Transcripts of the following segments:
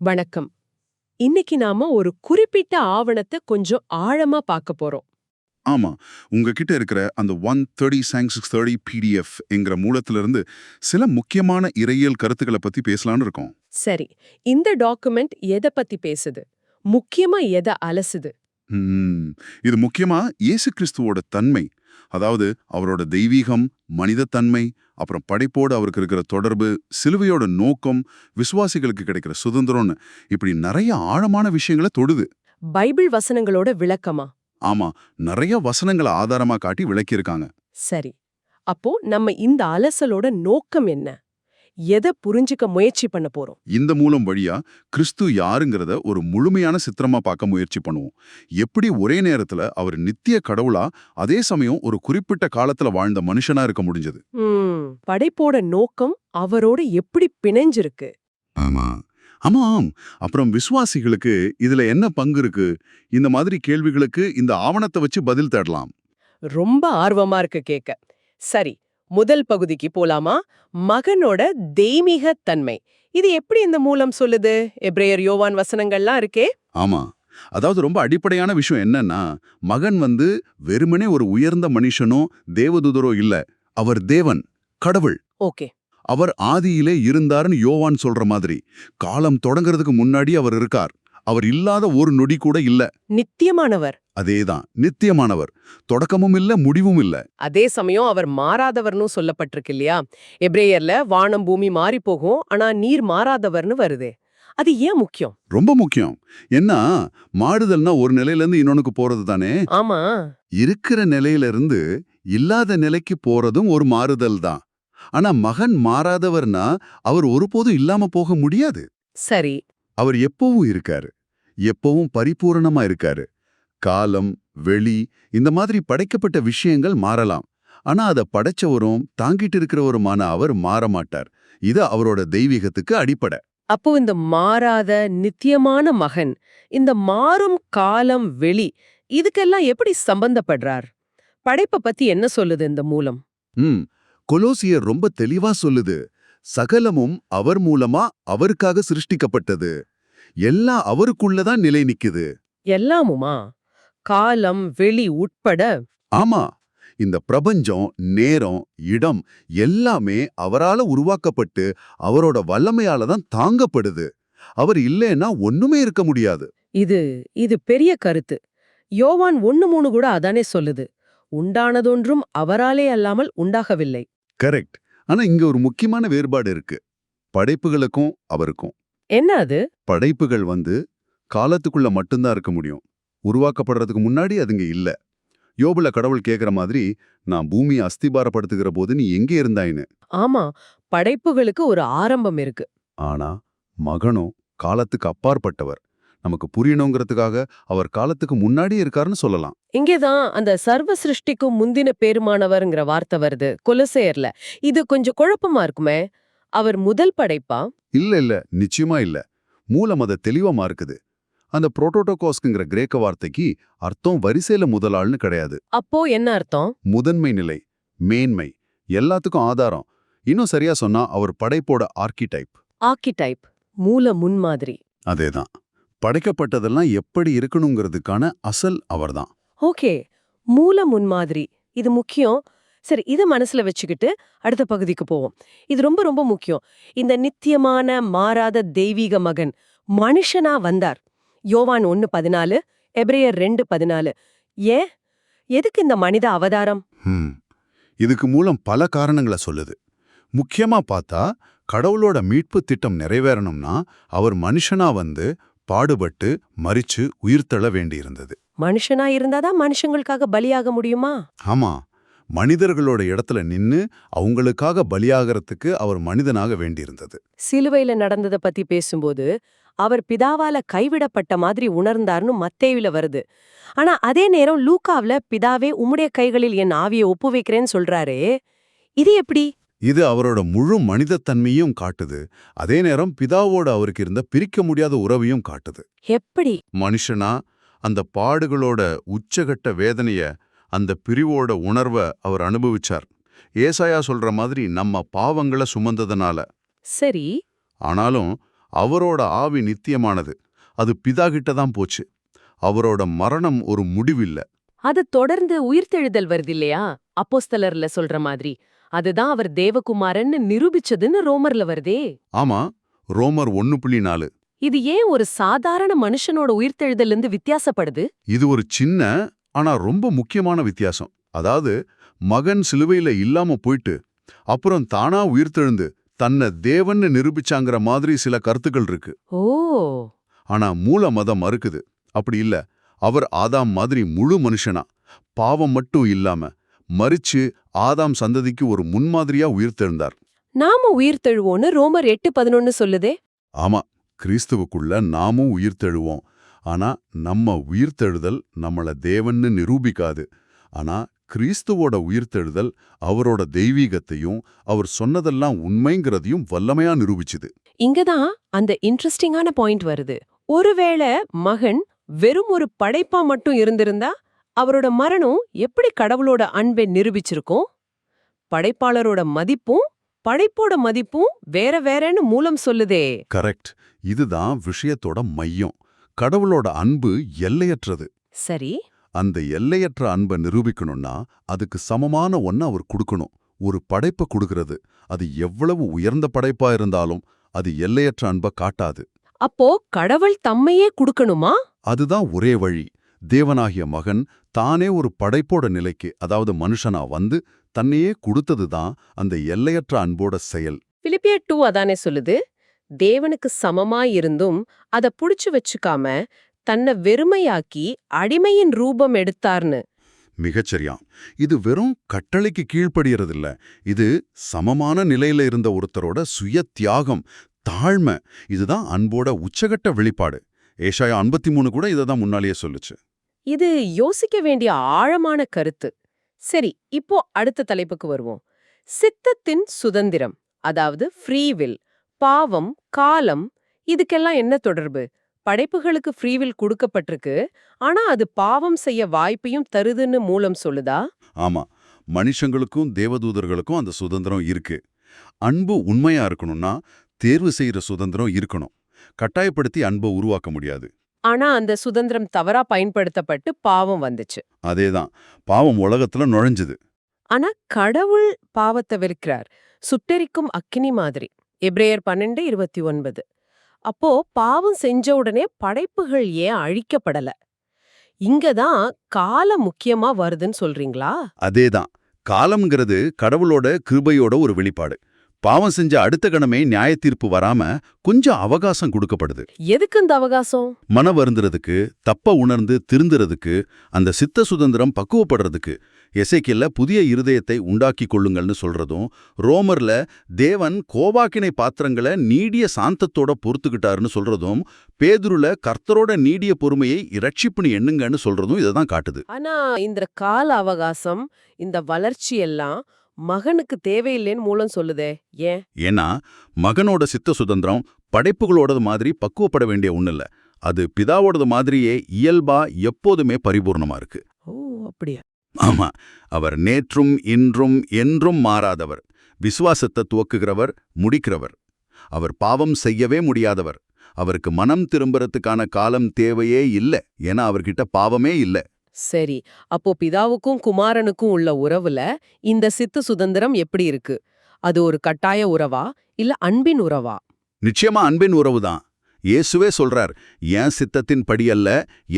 வணக்கம். இன்னைக்கு நாம ஒரு குறிப்பிட்ட ஆவணத்தை கொஞ்சம் ஆழமா பார்க்க போறோம். ஆமா உங்ககிட்ட இருக்கிற அந்த one thirty science six thirty PDF என்கிற மூலத்திலிருந்து சில முக்கியமான இறையியல் கருத்துக்களை பத்தி பேசலாம்னு இருக்கோம். சரி இந்த டாக்குமெண்ட் எதை பத்தி பேசுது? முக்கியமா எதை அலசுது? இது முக்கியமா இயேசு கிறிஸ்துவோட தன்மை அதாவது அவரோட தெய்வீகம் மனிதத்தன்மை அப்புறம் படைப்போடு அவருக்கு இருக்கிற தொடர்பு சிலுவையோட நோக்கம் விசுவாசிகளுக்கு கிடைக்கிற சுதந்திரம்னு இப்படி நிறைய ஆழமான விஷயங்களை தொடுது. பைபிள் வசனங்களோட விளக்கமா? ஆமா நிறைய வசனங்களை ஆதாரமா காட்டி விளக்கியிருக்காங்க. சரி அப்போ நம்ம இந்த அலசலோட நோக்கம் என்ன? எதை புரிஞ்சுக்க முயற்சி பண்ண போறோம்? இந்த மூலம் வழியா கிறிஸ்து யாருங்கிறத ஒரு முழுமையான சித்திரமா பார்க்க முயற்சி பண்ணுவோம். எப்படி ஒரே நேரத்துல அவர் நித்திய கடவுளா அதே சமயம் ஒரு குறிப்பிட்ட காலத்துல வாழ்ந்த மனுஷனா இருக்க முடிஞ்சது. படைப்போட நோக்கம் அவரோட எப்படி பிணைஞ்சிருக்கு? ஆமா ஆமாம். அப்புறம் விசுவாசிகளுக்கு இதுல என்ன பங்கு இருக்கு? இந்த மாதிரி கேள்விகளுக்கு இந்த ஆவணத்தை வச்சு பதில் தேடலாம். ரொம்ப ஆர்வமா இருக்கு கேக்க. சரி முதல் பகுதிக்கு போலாமா? மகனோட தெய்வீக தன்மை இது எப்படி இந்த மூலம் சொல்லுது? எப்ரேயர் யோவான் வசனங்கள்லாம் இருக்கே. ஆமா. அதாவது ரொம்ப அடிப்படையான விஷயம் என்னன்னா மகன் வந்து வெறுமனே ஒரு உயர்ந்த மனுஷனோ தேவதூதரோ இல்ல. அவர் தேவன் கடவுள். ஓகே. அவர் ஆதியிலே இருந்தாருன்னு யோவான் சொல்ற மாதிரி. காலம் தொடங்குறதுக்கு முன்னாடி அவர் இருக்கார். அவர் இல்லாத ஒரு நொடி கூட இல்ல. நித்தியமானவர். அதேதான் நித்தியமானவர். தொடக்கமும் இல்ல முடிவும் இல்ல. அதே சமயம் அவர் மாறாதவர்னு சொல்லப்பட்டிருக்கு இல்லையா? எப்ரேயர்ல வானம் பூமி மாறி போகும் ஆனா நீர் மாறாதவர்னு வருதே. அது ஏன் முக்கியம்? ரொம்ப முக்கியம். என்ன மாடுதல்னா ஒரு நிலையில இருந்து இன்னொன்னுக்கு போறது தானே? ஆமா. இருக்கிற நிலையில இருந்து இல்லாத நிலைக்கு போறதும் ஒரு மாறுதல் தான். ஆனா மகன் மாறாதவர்னா அவர் ஒருபோதும் இல்லாம போக முடியாது. சரி. அவர் எப்பவும் இருக்காரு. எப்பவும் பரிபூரணமா இருக்காரு. காலம் வெளி இந்த மாதிரி படைக்கப்பட்ட விஷயங்கள் மாறலாம். ஆனா அத படைச்சவரும் தாங்கிட்டு இருக்கிறவருமான அவர் மாற மாட்டார். இது அவரோட தெய்வீகத்துக்கு அடிப்படை. அப்போ இந்த மாறாத நித்தியமான மகன் இந்த மாறும் காலம் வெளி இதுக்கெல்லாம் எப்படி சம்பந்தப்படுறார்? படைப்பை பத்தி என்ன சொல்லுது இந்த மூலம்? ம். கொலோசியர் ரொம்ப தெளிவா சொல்லுது. சகலமும் அவர் மூலமா அவருக்காக சிருஷ்டிக்கப்பட்டது. எல்லாம் அவருக்குள்ளதான் நிலை நிக்குது. எல்லாமுமா? காலம் வெளி உட்பட. ஆமா. இந்த பிரபஞ்சம் நேரம் இடம் எல்லாமே அவரால உருவாக்கப்பட்டு அவரோட வல்லமையால தான் தாங்கப்படுது. அவர் இல்லைன்னா ஒண்ணுமே இருக்க முடியாது. இது இது பெரிய கருத்து. யோவான் ஒண்ணு மூணு கூட அதானே சொல்லுது. உண்டானதொன்றும் அவராலே அல்லாமல் உண்டாகவில்லை. கரெக்ட். ஆனா இங்க ஒரு முக்கியமான வேறுபாடு இருக்கு. படைப்புகளுக்கும் அவருக்கும். என்ன அது? படைப்புகள் வந்து காலத்துக்குள்ள மட்டும்தான் இருக்க முடியும். உருவாக்கப்படுறதுக்கு முன்னாடி அதுங்க இல்ல. யோபுல கடவுள் கேக்குற மாதிரி நான் பூமியை அஸ்திபாரப்படுத்துகிற போது நீ எங்கே இருந்தாயின்னு. ஆமா படைப்புகளுக்கு ஒரு ஆரம்பம் இருக்கு. ஆனா மகனோ காலத்துக்கு அப்பாற்பட்டவர். நமக்கு புரியணுங்கிறதுக்காக அவர் காலத்துக்கு முன்னாடியே இருக்காருன்னு சொல்லலாம். இங்கேதான் அந்த சர்வ சிருஷ்டிக்கும் முந்தின பேருமானவர்ங்கிற வார்த்தை வருது கொலசேயர்ல இது கொஞ்சம் குழப்பமா இருக்குமே? அவர் முதல் படைப்பா? இல்ல இல்ல நிச்சயமா இல்ல. மூலம் அதை தெளிவமா இருக்குது அந்த புரோட்டோட்டோகாஸ்க்குங்கிற கிரேக்க வார்த்தைக்கு அர்த்தம் வரிசையில முதலாள்னு கிடையாது. அப்போ என்ன அர்த்தம்? முதன்மை நிலை மேன்மை எல்லாத்துக்கும் ஆதாரம். இன்னும் சரியா சொன்னா அவர் படைப்போட ஆர்கிடைப் ஆர்கிடைப் மூல முன்மாதிரி அதேதான். படைக்கப்பட்டதெல்லாம் எப்படி இருக்கணுங்கிறதுக்கான அசல் அவர்தான். ஓகே மூல முன்மாதிரி இது முக்கியம். சரி இத மனசுல வச்சுக்கிட்டு அடுத்த பகுதிக்கு போவோம். இது ரொம்ப ரொம்ப முக்கியம். இந்த நித்தியமான மாறாத தெய்வீக மகன் மனுஷனா வந்தார். யோவான் ஒன்னு பதினாலு எப்ரேயர் ரெண்டு பதினாலு. ஏன்? எதுக்கு இந்த மனித அவதாரம். இதுக்கு மூலம் பல காரணங்களை சொல்லுது. முக்கியமா பார்த்தா கடவுளோட மீட்பு திட்டம் நிறைவேறணும்னா அவர் மனுஷனா வந்து பாடுபட்டு மரிச்சு உயிர்த்தெழ வேண்டியிருந்தது. மனுஷனா இருந்தாதான் மனுஷங்களுக்காக பலியாக முடியுமா? ஆமா. மனிதர்களோட இடத்துல நின்னு அவங்களுக்காக பலியாகறதுக்கு அவர் மனிதனாக வேண்டியிருந்தது. சிலுவையில நடந்தத பத்தி பேசும்போது அவர் பிதாவால கைவிடப்பட்ட மாதிரி உணர்ந்தார்னு மத்தேயுல வருது. ஆனா அதே நேரம் லூக்காவ்ல பிதாவே உம்முடைய கைகளில் என் ஆவியை ஒப்புவைக்கிறேன்னு சொல்றாரே இது எப்படி? இது அவரோட முழு மனிதத்தன்மையும் காட்டுது. அதே நேரம் பிதாவோட அவருக்கு இருந்த பிரிக்க முடியாத உறவையும் காட்டுது. எப்படி? மனுஷனா அந்த பாடுகளோட உச்சகட்ட வேதனைய அந்த பிரிவோட உணர்வை அவர் அனுபவிச்சார். ஏசாயா சொல்ற மாதிரி நம்ம பாவங்களை சுமந்ததனால. சரி. ஆனாலும் அவரோட ஆவி நித்தியமானது. அது பிதா கிட்ட தான் போச்சு. அவரோட மரணம் ஒரு முடிவில்ல. அது தொடர்ந்து உயிர்த்தெழுதல் வருது இல்லையா அப்போஸ்தலர்ல சொல்ற மாதிரி. அதுதான் அவர் தேவகுமாரன்னு நிரூபிச்சதுன்னு ரோமர்ல வருதே. ஆமா ரோமர் ஒன்னு புள்ளி நாலு. இது ஏன் ஒரு சாதாரண மனுஷனோட உயிர்த்தெழுதல்ல இருந்து வித்தியாசப்படுது? இது ஒரு சின்ன ஆனா ரொம்ப முக்கியமான வித்தியாசம். அதாவது மகன் சிலுவையில இல்லாம போயிட்டு அப்புறம் தானா உயிர்த்தெழுந்து தன்னை தேவன்னு நிரூபிச்சாங்கிற மாதிரி சில கருத்துக்கள் இருக்கு. ஓ! ஆனா மூல மதம் மறுக்குது. அப்படி இல்ல. அவர் ஆதாம் மாதிரி முழு மனுஷனா. பாவம் மட்டும் இல்லாம மறிச்சு ஆதாம் சந்ததிக்கு ஒரு முன்மாதிரியா உயிர்த்தெழுந்தார். நாம உயிர்த்தெழுவோன்னு ரோமர் எட்டு பதினொன்னு சொல்லுதே? ஆமா. கிறிஸ்துவுக்குள்ள நாமும் உயிர்த்தெழுவோம். ஆனா நம்ம உயிர்த்தெழுதல் நம்மள தேவன்னு நிரூபிக்காது. ஆனா கிறிஸ்துவோட உயிர்த்தெழுதல் அவரோட தெய்வீகத்தையும் அவர் சொன்னதெல்லாம் உண்மைங்கிறதையும் வல்லமையா நிரூபிச்சுது. இங்கதான் அந்த இன்ட்ரெஸ்டிங்கான பாயிண்ட் வருது. ஒருவேளை மகன் வெறும் ஒரு படைப்பா மட்டும் இருந்திருந்தா அவரோட மரணம் எப்படி கடவுளோட அன்பை நிரூபிச்சிருக்கும்? படைப்பாளரோட மதிப்பும் படைப்போட மதிப்பும் வேற வேறன்னு மூலம் சொல்லுதே. கரெக்ட் இதுதான் விஷயத்தோட மையம். கடவுளோட அன்பு எல்லையற்றது. சரி. அந்த எல்லையற்ற அன்பை நிரூபிக்கணும்னா அதுக்கு சமமான ஒன்ன அவர் கொடுக்கணும். ஒரு படைப்பை கொடுக்கறது. அது எவ்வளவு உயர்ந்த படைப்பா இருந்தாலும் அது எல்லையற்ற அன்பை காட்டாது. அப்போ கடவுள் தம்மையே குடுக்கணுமா? அதுதான் ஒரே வழி. தேவனாகிய மகன் தானே ஒரு படைப்போட நிலைக்கு அதாவது மனுஷனா வந்து தன்னையே கொடுத்ததுதான் அந்த எல்லையற்ற அன்போட செயல். பிலிப்பியர் டூ அதானே சொல்லுது? தேவனுக்கு சமமா இருந்தும் அத புடிச்சு வச்சுக்காம தன்னை வெறுமையாக்கி அடிமையின் ரூபம் எடுத்தார்னு. மிகச்சரியாம் இது வெறும் கட்டளைக்கு கீழ்ப்படியறதில்ல. இது சமமான நிலையில இருந்த ஒருத்தரோட சுய தியாகம் தாழ்மை. இதுதான் அன்போட உச்சகட்ட வெளிப்பாடு. ஏஷாயா 53 மூணு கூட இதை தான் முன்னாலேயே சொல்லுச்சு. இது யோசிக்க வேண்டிய ஆழமான கருத்து. சரி இப்போ அடுத்த தலைப்புக்கு வருவோம். சித்தத்தின் சுதந்திரம் அதாவது ஃப்ரீவில் பாவம் காலம் இதுக்கெல்லாம் என்ன தொடர்பு? படைப்புகளுக்கு ஃப்ரீவில் கொடுக்கப்பட்டிருக்கு. ஆனா அது பாவம் செய்ய வாய்ப்பையும் தருதுன்னு மூலம் சொல்லுதா? ஆமா. மனுஷங்களுக்கும் தேவதூதர்களுக்கும் அந்த சுதந்திரம் இருக்கு. அன்பு உண்மையா இருக்கணும்னா தேர்வு செய்யற சுதந்திரம் இருக்கணும். கட்டாயப்படுத்தி அன்பை உருவாக்க முடியாது. ஆனா அந்த சுதந்திரம் தவறா பயன்படுத்தப்பட்டு பாவம் வந்துச்சு. அதேதான். பாவம் உலகத்துல நுழைஞ்சது. ஆனா கடவுள் பாவத்தை வெறுக்கிறார். சுட்டெரிக்கும் அக்கினி மாதிரி. எப்ரேயர் பன்னெண்டு இருபத்தி ஒன்பது. அப்போ பாவம் செஞ்ச உடனே படைப்புகள் ஏன் அழிக்கப்படல? இங்கதான் காலம் முக்கியமா வருதுன்னு சொல்றீங்களா? அதேதான் காலம்ங்கிறது கடவுளோட கிருபையோட ஒரு வெளிப்பாடு. பாவம் செஞ்ச அடுத்த கணமே நியாய தீர்ப்பு வராம கொஞ்சம் அவகாசம் கொடுக்கப்படுது. எதுக்கு இந்த அவகாசம்? மன வருந்துறதுக்கு தப்ப உணர்ந்து திருந்துறதுக்கு அந்த சித்த சுதந்திரம் பக்குவப்படுறதுக்கு எசைக்கில்ல புதிய இருதயத்தை உண்டாக்கி கொள்ளுங்கள்னு சொல்றதும் ரோமர்ல தேவன் கோபாக்கினை பாத்திரங்களை நீடிய சாந்தத்தோட பொறுத்துக்கிட்டாருன்னு சொல்றதும் பேதுருல கர்த்தரோட நீடிய பொறுமையை இரட்சிப்புன்னு எண்ணுங்கன்னு சொல்றதும் இதை தான் காட்டுது. ஆனா இந்த கால அவகாசம் இந்த வளர்ச்சி எல்லாம் மகனுக்கு தேவையில்லைன்னு மூலம் சொல்லுதே ஏன்? ஏன்னா மகனோட சித்த சுதந்திரம் படைப்புகளோடது மாதிரி பக்குவப்பட வேண்டிய ஒண்ணு இல்ல. அது பிதாவோடது மாதிரியே இயல்பா எப்போதுமே பரிபூர்ணமா இருக்கு. ஓ அப்படியா? ஆமா அவர் நேற்றும் இன்றும் என்றும் மாறாதவர். விசுவாசத்தை துவக்குகிறவர் முடிக்கிறவர். அவர் பாவம் செய்யவே முடியாதவர். அவருக்கு மனம் திரும்புறதுக்கான காலம் தேவையே இல்ல ஏன்னா அவர்கிட்ட பாவமே இல்ல. சரி அப்போ பிதாவுக்கும் குமாரனுக்கும் உள்ள உறவுல இந்த சித்து சுதந்திரம் எப்படி இருக்கு? அது ஒரு கட்டாய உறவா இல்ல அன்பின் உறவா? நிச்சயமா அன்பின் உறவுதான். இயேசுவே சொல்றார் என் சித்தத்தின் படி அல்ல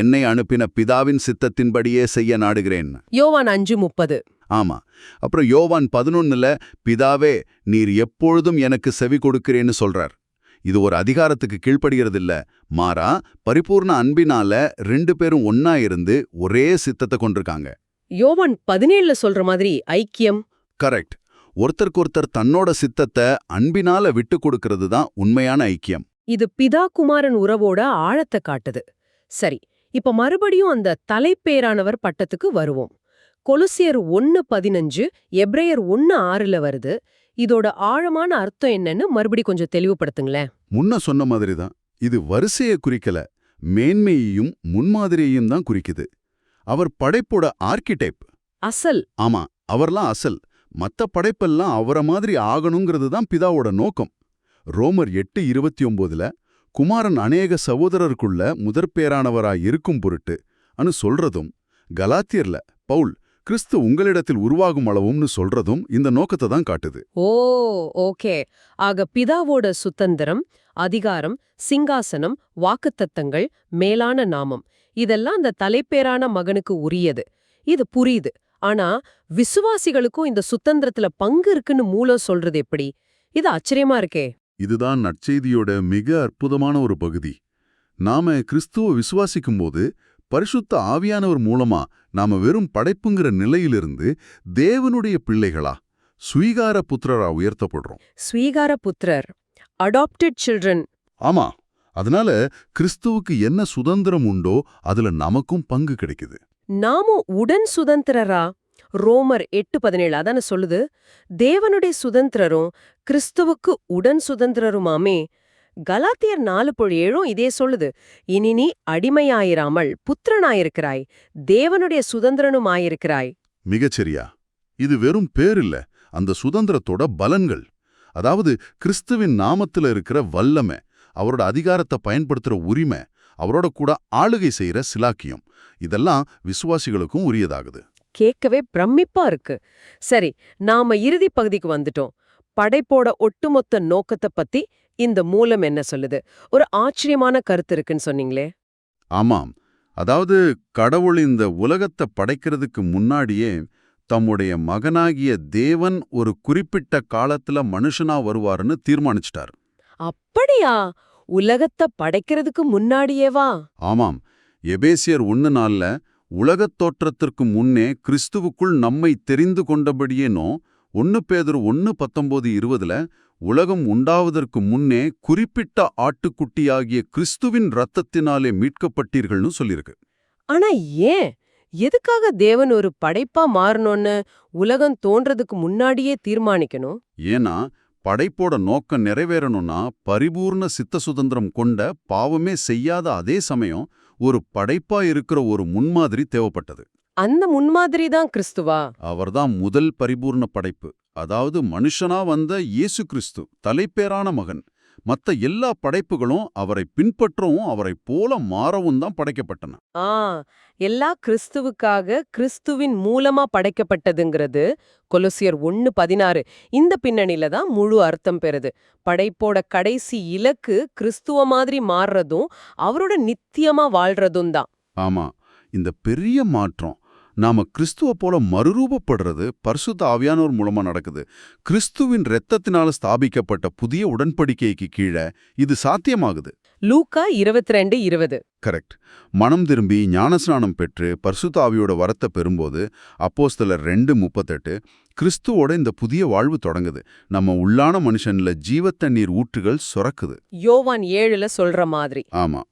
என்னை அனுப்பின பிதாவின் சித்தத்தின்படியே செய்ய நாடுகிறேன். யோவான் அஞ்சு முப்பது. ஆமா. அப்புறம் யோவான் பதினொன்னுல பிதாவே நீர் எப்பொழுதும் எனக்கு செவி கொடுக்கிறேன்னு சொல்றார். இது ஒரு அதிகாரத்துக்கு கீழ்ப்படுகிறதில்ல. மாறா பரிபூர்ண அன்பினால ரெண்டு பேரும் ஒன்னா இருந்து ஒரே சித்தத்தை கொண்டிருக்காங்க யோவான் பதினேழுல சொல்ற மாதிரி ஐக்கியம். கரெக்ட். ஒருத்தருக்கொருத்தர் தன்னோட சித்தத்தை அன்பினால விட்டு கொடுக்கிறது தான் உண்மையான ஐக்கியம். இது பிதா குமாரன் உறவோட ஆழத்தை காட்டுது. சரி இப்ப மறுபடியும் அந்த தலைப்பேரானவர் பட்டத்துக்கு வருவோம். கொலுசியர் ஒன்னு பதினஞ்சு எப்ரேயர் ஒன்னு ஆறுல வருது. இதோட ஆழமான அர்த்தம் என்னன்னு மறுபடி கொஞ்சம் தெளிவுபடுத்துங்களேன். முன்ன சொன்ன மாதிரி தான் இது வரிசையை குறிக்கல. மேன்மையையும் முன்மாதிரியையும் தான் குறிக்குது. அவர் படைப்போட ஆர்கிடெக்ட் அசல். ஆமா அவர்லாம் அசல். மத்த படைப்பெல்லாம் அவர மாதிரி ஆகணுங்கிறது தான் பிதாவோட நோக்கம். ரோமர் எட்டு இருபத்தி ஒம்போதுல குமாரன் அநேக சகோதரருக்குள்ள முதற்பேரானவராய் இருக்கும் பொருட்டு அனு சொல்றதும் கலாத்தியர்ல பவுல் கிறிஸ்து உங்களிடத்தில் உருவாகும் அளவும்னு சொல்றதும் இந்த நோக்கத்தை தான் காட்டுது. Oh okay. ஆக பிதாவோட சுதந்திரம் அதிகாரம் சிங்காசனம் வாக்குத்தத்தங்கள் மேலான நாமம் இதெல்லாம் அந்த தலைப்பேரான மகனுக்கு உரியது. இது புரியுது. ஆனா விசுவாசிகளுக்கும் இந்த சுதந்திரத்துல பங்கு இருக்குன்னு மூலம் சொல்றது எப்படி? இது ஆச்சரியமா இருக்கே. இதுதான் நற்செய்தியோட மிக அற்புதமான ஒரு பகுதி. நாம கிறிஸ்துவ விசுவாசிக்கும்போது பரிசுத்த ஆவியானவர் மூலமா நாம வெறும் படைப்புங்கிற நிலையிலிருந்து தேவனுடைய பிள்ளைகளா சுவீகார புத்திரரா உயர்த்தப்படுறோம். ஸ்வீகார புத்திரர் அடாப்டட் சில்ட்ரன் ஆமா அதனால கிறிஸ்துவுக்கு என்ன சுதந்திரம் உண்டோ அதுல நமக்கும் பங்கு கிடைக்குது. நாமும் உடன் சுதந்திரரா? ரோமர் எட்டு பதினேழு அதான சொல்லுது? தேவனுடைய சுதந்திரரும் கிறிஸ்துவுக்கு உடன் சுதந்திரருமாமே. கலாத்தியர் நாலு புள்ளி ஏழும் இதே சொல்லுது. இனி நீ அடிமையாயிராமல் புத்திரனாயிருக்கிறாய் தேவனுடைய சுதந்திரனுமாயிருக்கிறாய். மிகச்சரியா. இது வெறும் பேர் இல்ல அந்த சுதந்திரத்தோட பலன்கள். அதாவது கிறிஸ்துவின் நாமத்துல இருக்கிற வல்லமை அவரோட அதிகாரத்தை பயன்படுத்துற உரிமை அவரோட கூட ஆளுகை செய்யற சிலாக்கியம் இதெல்லாம் விசுவாசிகளுக்கும் உரியதாகுது. கேட்கவே பிரமிப்பா இருக்கு. சரி நாம இறுதி பகுதிக்கு வந்துட்டோம். படைப்போட ஒட்டுமொத்த நோக்கத்தை பத்தி இந்த மூலம் என்ன சொல்லுது? ஒரு ஆச்சரியமான கருத்து இருக்குன்னு சொன்னீங்களே. ஆமாம். அதாவது கடவுள் இந்த உலகத்தை படைக்கிறதுக்கு முன்னாடியே தம்முடைய மகனாகிய தேவன் ஒரு குறிப்பிட்ட காலத்துல மனுஷனா வருவாருன்னு தீர்மானிச்சிட்டார். அப்படியா? உலகத்தை படைக்கிறதுக்கு முன்னாடியேவா? ஆமாம். எபேசியர் ஒன்னு நாள்ல உலகத் தோற்றத்திற்கு முன்னே கிறிஸ்துவுக்குள் நம்மை தெரிந்து கொண்டபடியேனோ ஒன்னு பேதர் ஒன்னு பத்தொன்பது இருபதுல உலகம் உண்டாவதற்கு முன்னே குறிப்பிட்ட ஆட்டுக்குட்டியாகிய கிறிஸ்துவின் இரத்தத்தினாலே மீட்கப்பட்டீர்கள்னு சொல்லியிருக்கு. ஆனா ஏன்? எதுக்காக தேவன் ஒரு படைப்பா மாறணும்னு உலகம் தோன்றதுக்கு முன்னாடியே தீர்மானிக்கணும்? ஏன்னா படைப்போட நோக்கம் நிறைவேறணும்னா பரிபூர்ண சித்த சுதந்திரம் கொண்ட பாவமே செய்யாத அதே சமயம் ஒரு படைப்பா இருக்கிற ஒரு முன்மாதிரி தேவைப்பட்டது. அந்த முன்மாதிரி தான் கிறிஸ்துவா? அவர்தான் முதல் பரிபூர்ண படைப்பு. அதாவது மனுஷனா வந்த இயேசு கிறிஸ்து தலைப்பேரான மகன். மத்த எல்லா படைப்புகளும் அவரை பின்பற்றவும் அவரை போல மாறவும் தான் படைக்கப்பட்டன. ஆ எல்லா கிறிஸ்துவுக்காக கிறிஸ்துவின் மூலமா படைக்கப்பட்டதுங்கிறது கொலோசியர் ஒன்னு பதினாறு. இந்த பின்னணியில தான் முழு அர்த்தம் பெறுது. படைப்போட கடைசி இலக்கு கிறிஸ்துவ மாதிரி மாறுறதும் அவரோட நித்தியமா வாழ்றதும் தான். ஆமா இந்த பெரிய மாற்றம் நாம கிறிஸ்துவ போல மறுரூபப்படுறது பரிசுத்த ஆவியானோர் மூலமா நடக்குது. கிறிஸ்துவின் இரத்தத்தினால ஸ்தாபிக்கப்பட்ட புதிய உடன்படிக்கைக்கு கீழே இது சாத்தியமாகுது. லூக்கா இருபத்தி ரெண்டு இருபது. கரெக்ட். மனம் திரும்பி ஞானஸ்நானம் பெற்று பரிசுத்த ஆவியோட வரத்தை பெறும்போது அப்போஸ்தலர் ரெண்டு முப்பத்தெட்டு கிறிஸ்துவோட இந்த புதிய வாழ்வு தொடங்குது. நம்ம உள்ளான மனுஷன்ல ஜீவத்தண்ணீர் ஊற்றுகள் சுரக்குது யோவான் ஏழுல சொல்ற மாதிரி. ஆமா.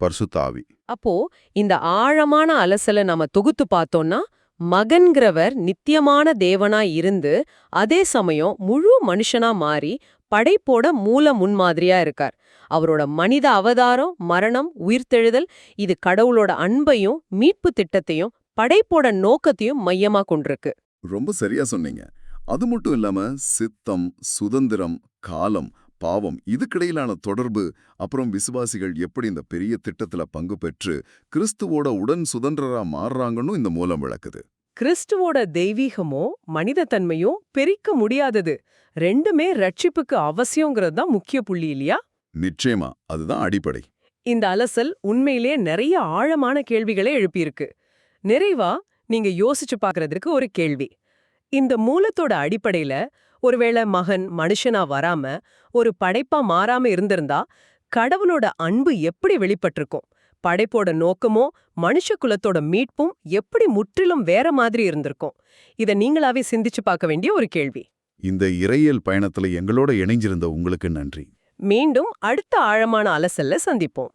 பரிசுத்த ஆவி. அப்போ இந்த ஆழமான அலசலை நாம தொகுத்து பார்த்தோம்னா மகன்கிறவர் நித்தியமான தேவனா இருந்து அதே சமயம் முழு மனுஷனா மாறி படைப்போட மூல முன்மாதிரியா இருக்கார். அவரோட மனித அவதாரம் மரணம் உயிர்த்தெழுதல் இது கடவுளோட அன்பையும் மீட்பு திட்டத்தையும் படைப்போட நோக்கத்தையும் மையமா கொண்டிருக்கு. ரொம்ப சரியா சொன்னீங்க. அது மட்டும் இல்லாம சித்தம் சுதந்திரம் காலம் பாவம் இதுக்கிடையிலான தொடர்பு அப்புறம் விசுவாசிகள் எப்படி இந்த பெரிய திட்டத்துல பங்கு பெற்று கிறிஸ்துவோட உடன் சுதந்திரரா மாறுறாங்கன்னு இந்த மூலம் விளக்குது. கிறிஸ்துவோட தெய்வீகமோ மனித தன்மையோ பிரிக்க முடியாதது. ரெண்டுமே ரட்சிப்புக்கு அவசியங்கிறது தான் முக்கிய புள்ளி இல்லையா? நிச்சயமா அதுதான் அடிப்படை. இந்த அலசல் உண்மையிலே நிறைய ஆழமான கேள்விகளை எழுப்பியிருக்கு. நிறைவா நீங்க யோசிச்சு பார்க்கறதுக்கு ஒரு கேள்வி. இந்த மூலத்தோட அடிப்படையில ஒருவேளை மகன் மனுஷனா வராம ஒரு படைப்பா மாறாம இருந்திருந்தா கடவுளோட அன்பு எப்படி வெளிப்பட்டிருக்கும்? படைப்போட நோக்கமோ மனுஷ குலத்தோட மீட்பும் எப்படி முற்றிலும் வேற மாதிரி இருந்திருக்கும்? இத நீங்களாவே சிந்திச்சு பார்க்க வேண்டிய ஒரு கேள்வி. இந்த இறையியல் பயணத்துல எங்களோட இணைஞ்சிருந்த உங்களுக்கு நன்றி. மீண்டும் அடுத்த ஆழமான அலசல்ல சந்திப்போம்.